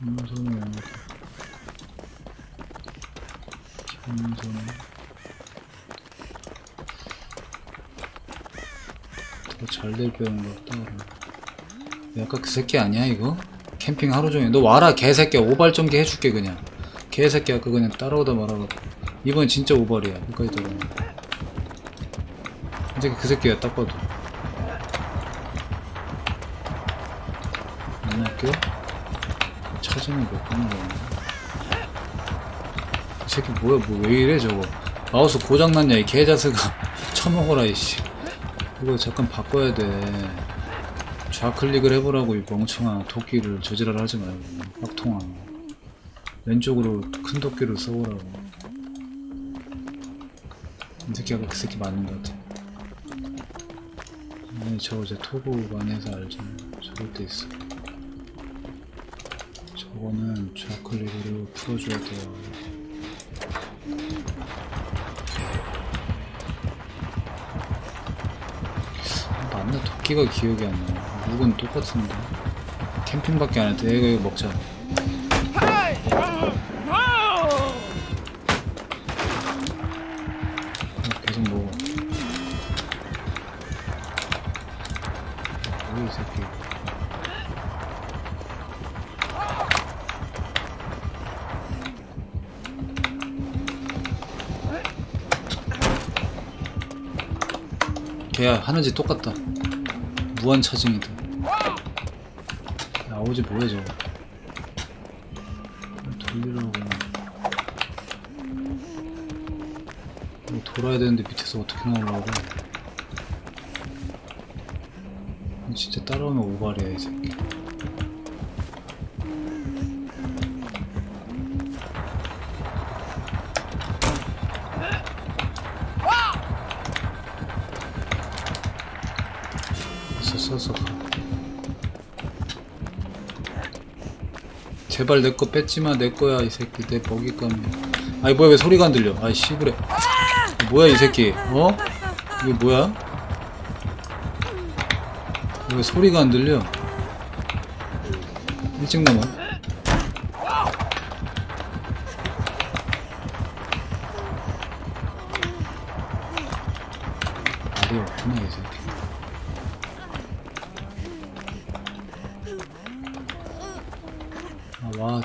김선우 김선우 더잘 될 배운 것 같다 야, 아까 그 새끼 아니야 이거? 캠핑 하루 종일. 너 와라 개새끼야. 오발 좀게 해줄게 그냥. 개새끼야 그거 그냥 따라오다 말아갖고. 이번 진짜 오발이야 끝까지 따라오네 이제 그 새끼야 딱 봐도. 안 할게요? 찾으면 몇 번을 거야 이 새끼 뭐야 뭐 왜 이래 저거. 마우스 고장났냐 이 개자스가. 처먹어라 이씨. 이거 잠깐 바꿔야 돼. 좌클릭을 해보라고 이 멍청한 도끼를 저지랄 하지 말고. 빡통아. 왼쪽으로 큰 도끼를 써보라고. 이 새끼가 그 새끼 맞는 것 같아. 아니 저 이제 토구 많이 해서 알잖아. 저럴 때 있어 저거는 좌클릭으로 풀어줘야 돼요 아, 맞나 도끼가 기억이 안 나. 묵은 똑같은데. 캠핑밖에 안 해도 이거 이거 먹자. 걔야 하는지 똑같다. 무한 차징이다. 아오지 뭐야 저거. 돌리라고 돌아야 되는데 밑에서 어떻게 나오려고. 진짜 따라오면 오발이야 이 새끼. 가. 제발 내 거 뺏지마 내 거야 이 새끼 내 먹잇감이야 아이 뭐야 왜 소리가 안 들려 아이 씨부래 뭐야 이 새끼 어? 이게 뭐야? 왜 소리가 안 들려? 일찍 넘어 말이 없구나 이 새끼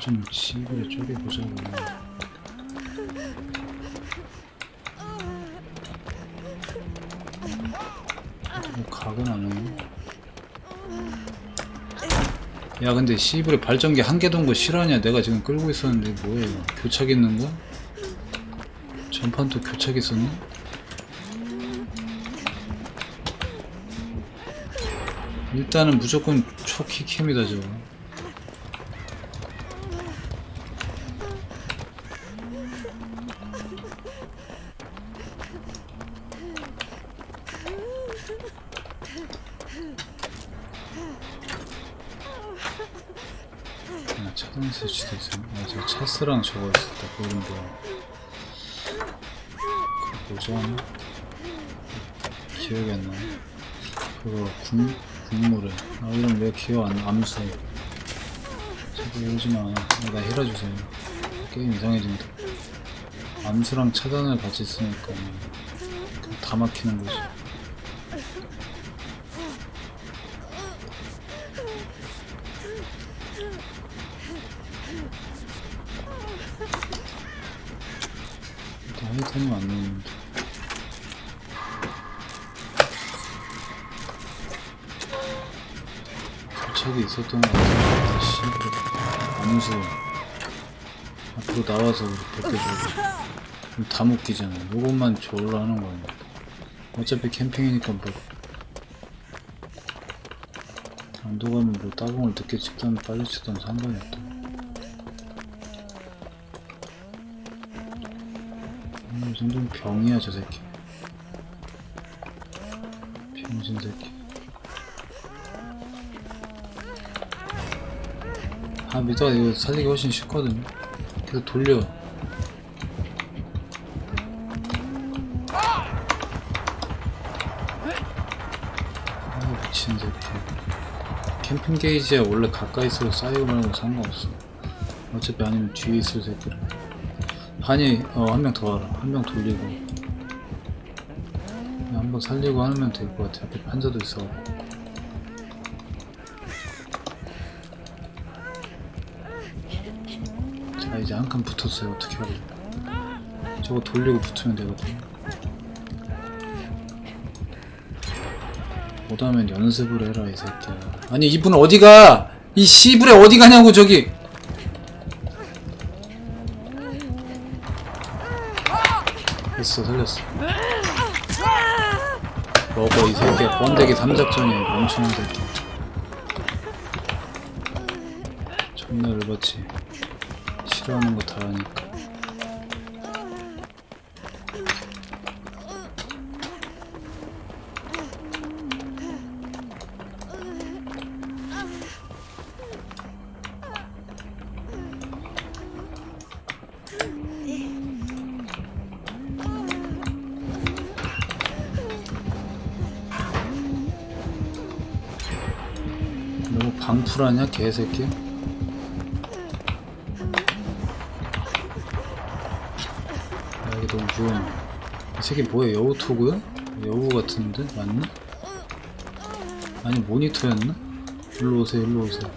좀, 씨발, 쪼개보자고. 뭐, 각은 안 오네. 야, 근데 씨발에 발전기 한 개 돈 거 실화냐? 내가 지금 끌고 있었는데, 이거. 교착 있는 거? 전판도 교착 있었네? 일단은 무조건 초키캠이다, 저거. 아, 차단 설치도 있어. 아, 저 차스랑 저거 있었다. 뭐야. 그거 뭐지 하나? 기억이 안 나. 그거 국, 국물에. 아, 이름 왜 기억 안 나? 암수. 자꾸 이러지 마. 아, 나 해라주세요. 게임 이상해진다. 암수랑 차단을 같이 쓰니까 다 막히는 거지. 하이템이 안 나오는데. 교착이 있었던 것 같은데, 씨발. 암수. 앞으로 나와서. 그럼 다 묶이잖아. 요것만 졸라 하는 거 아니야. 어차피 캠핑이니까 뭐. 안도 가면 뭐 따봉을 늦게 찍든 빨리 찍든 상관이 없다. 정도면 병이야, 저 새끼. 병신 새끼. 아, 미드가 이거 살리기 훨씬 쉽거든. 계속 돌려. 아, 미친 새끼. 캠핑 게이지야 원래 가까이 있어도 쌓이고 말고 상관없어. 어차피 아니면 뒤에 있을 새끼를 반이 어 한 명 더 와라 한 명 돌리고. 한 번 살리고 하면 될 것 같아 앞에 판자도 있어. 자 이제 한 칸 붙었어요. 어떻게 하고 저거 돌리고 붙으면 되거든 못하면 연습을 해라 이 새끼야. 아니 이분 어디가? 이 씨불에 어디 가냐고 저기 됐어 살렸어. 먹어 이 새끼 번데기 삼작전이야 이 멍청한 새끼 존나 열받지. 싫어하는 거 다 하니까 풀하냐 개새끼 아 이게 너무 위험해 이 새끼 뭐야 여우 토그야? 여우 같은데? 맞나? 아니 모니터였나? 일로 오세요 일로 오세요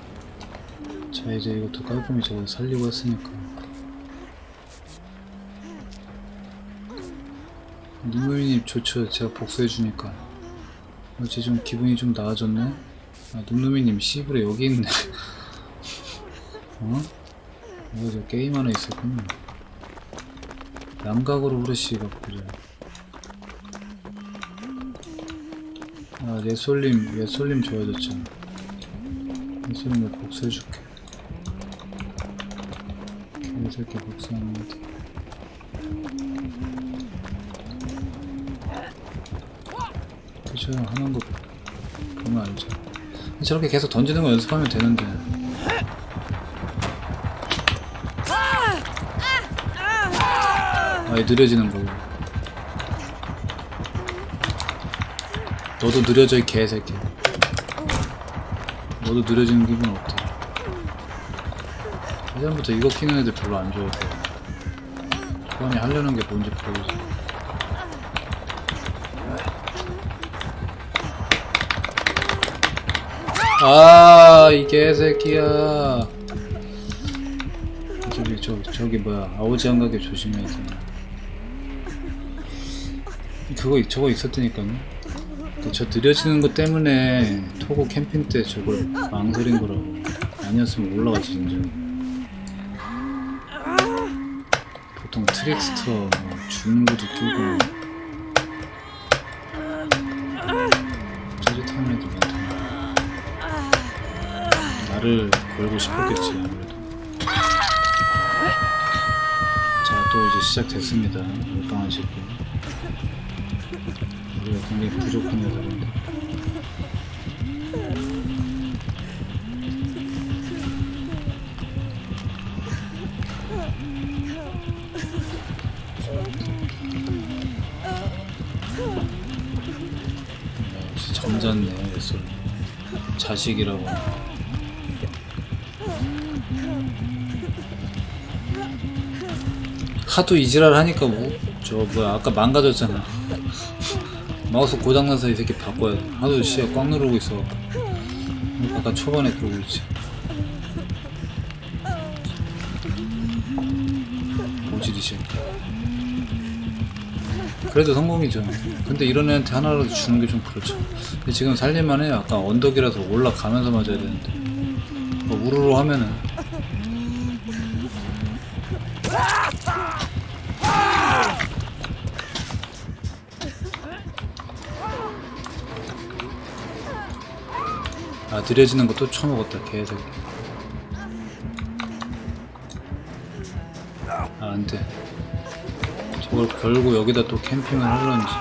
자 이제 이것도 깔끔히 저거 살리고 했으니까 눈물님 좋죠 제가 복수해주니까 어제 좀 기분이 좀 나아졌네 아 눈누미님 씨부레 여기 있네. 어? 저 게임 하나 있었구나 양각으로 후레쉬가 그래 아 예솔님 예솔님 좋아졌잖아 예솔님 내 복수해줄게. 개새끼 복수하는 거 그죠 하는 거 보면 알죠 저렇게 계속 던지는 거 연습하면 되는데. 아예 느려지는 거고 너도 느려져 이 개새끼. 너도 느려지는 기분 어때 예전부터 이거 키는 애들 별로 안 좋아해. 초반에 하려는 게 뭔지 보여줘 아, 이 개새끼야. 저기, 저, 저기 뭐야. 아오지 안 가게 조심해야 돼. 그거, 저거 있었다니까요. 그저 느려지는 것 때문에 토고 캠핑 때 저걸 망설인 거라고. 아니었으면 올라가지, 진짜. 보통 트릭스터, 뭐, 중구도 끼고. 나를 걸고 싶었겠지 아무래도. 자또 이제 시작됐습니다. 몰빵하시고. 우리가 굉장히 부족한 역시 점잖네 예솔 자식이라고 하도 이지랄 하니까 뭐, 저 뭐야 아까 망가졌잖아. 마우스 고장나서 이 새끼 바꿔야 돼. 하도 씨야 꽉 누르고 있어. 아까 초반에 그러고 있지. 오지리 씨 그래도 성공이죠. 근데 이런 애한테 하나라도 주는 게 좀 그렇죠. 근데 지금 살릴만해. 아까 언덕이라서 올라가면서 맞아야 되는데. 뭐 우르르 하면은 아 느려지는 거또 처먹었다 개새끼 아 안돼. 저걸 걸고 여기다 또 캠핑을 하려는지.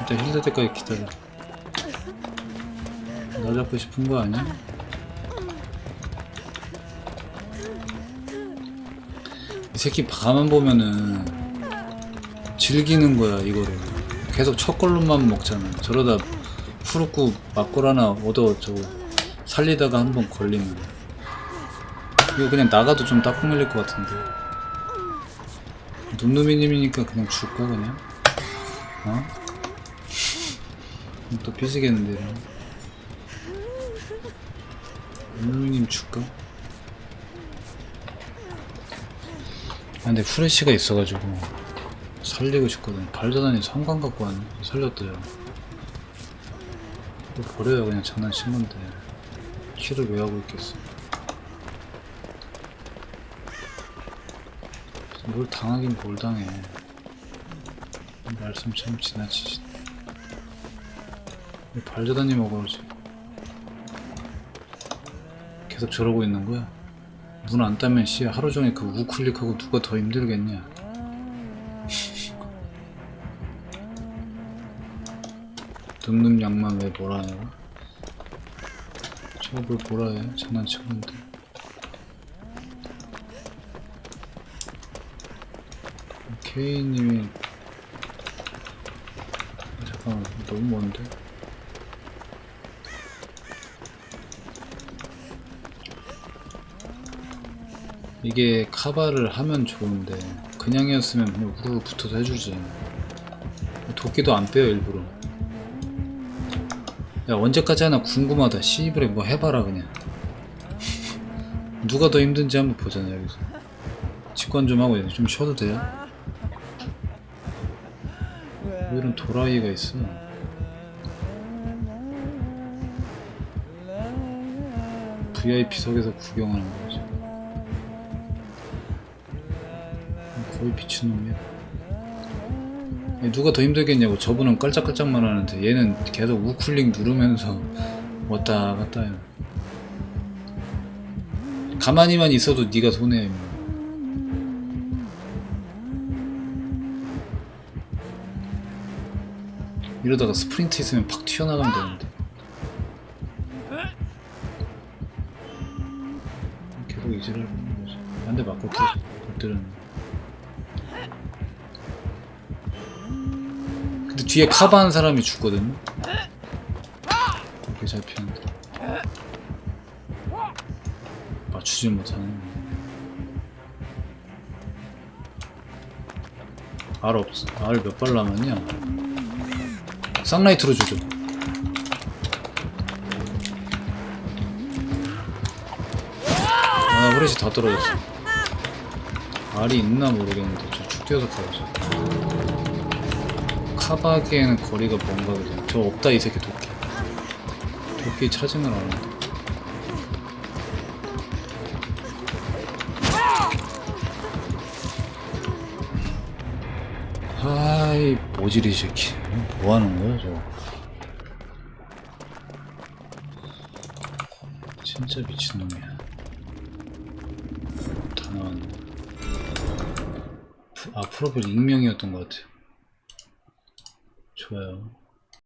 일단 힐될 때까지 기다려. 나 잡고 싶은 거 아니야? 이 새끼 가만 보면은 즐기는 거야 이거를. 계속 첫 걸로만 먹잖아. 저러다 후루꾸 막걸 하나 얻어 저거 살리다가 한 번 걸리면 이거 그냥 나가도 좀 따끔 밀릴 것 같은데 눔누미님이니까 그냥 줄까 그냥? 어? 또 삐지겠는데. 눔누미님 줄까? 아 근데 후레쉬가 있어가지고 살리고 싶거든 발전하니 성광 갖고 왔네 살렸대요 또 버려요 그냥 장난친 건데. 키를 왜 하고 있겠어. 뭘 당하긴 뭘 당해. 말씀 참왜 발전하니 먹어야지? 계속 저러고 있는 거야? 문안 따면 씨 하루 종일 그 우클릭하고 누가 더 힘들겠냐 늠름 양만 왜 하냐고? 저걸 뭘 뭐라 해 장난친 건데. 케이님이 잠깐만 너무 먼데? 이게 카바를 하면 좋은데 그냥이었으면 그냥 우르르 붙어서 해주지. 도끼도 안 빼요 일부러 야 언제까지 하나 궁금하다. 시입을 뭐 해봐라 그냥. 누가 더 힘든지 한번 보잖아 여기서. 직관 좀 하고 좀 쉬어도 돼요? 왜 이런 도라이가 있어? VIP석에서 구경하는 거지. 거의 미친놈이야. 얘 누가 더 힘들겠냐고 저분은 깔짝깔짝만 하는데 얘는 계속 우클릭 누르면서 왔다 갔다 해요. 가만히만 있어도 네가 임마. 이러다가 스프린트 있으면 팍 튀어나가면 되는데. 계속 이지랄 하는 거지. 한 대 맞고 못 때렸 뒤에 카바한 사람이 죽거든요 이렇게 잘 피하는데. 맞추지 못하네. 알 없어 알몇발 남았냐? 쌍라이트로 주죠 아 후레쉬 다 떨어졌어. 알이 있나 모르겠는데 저축 뛰어서 가보자 카바기에는 거리가 뭔가 그래 저 없다 이 새끼 도끼. 도끼 찾으면 아는데 아이 모질이 새끼. 뭐 하는 거야 저거? 진짜 미친놈이야. 다 나왔네. 프- 아 프로필 익명이었던 것 같아 요 좋아요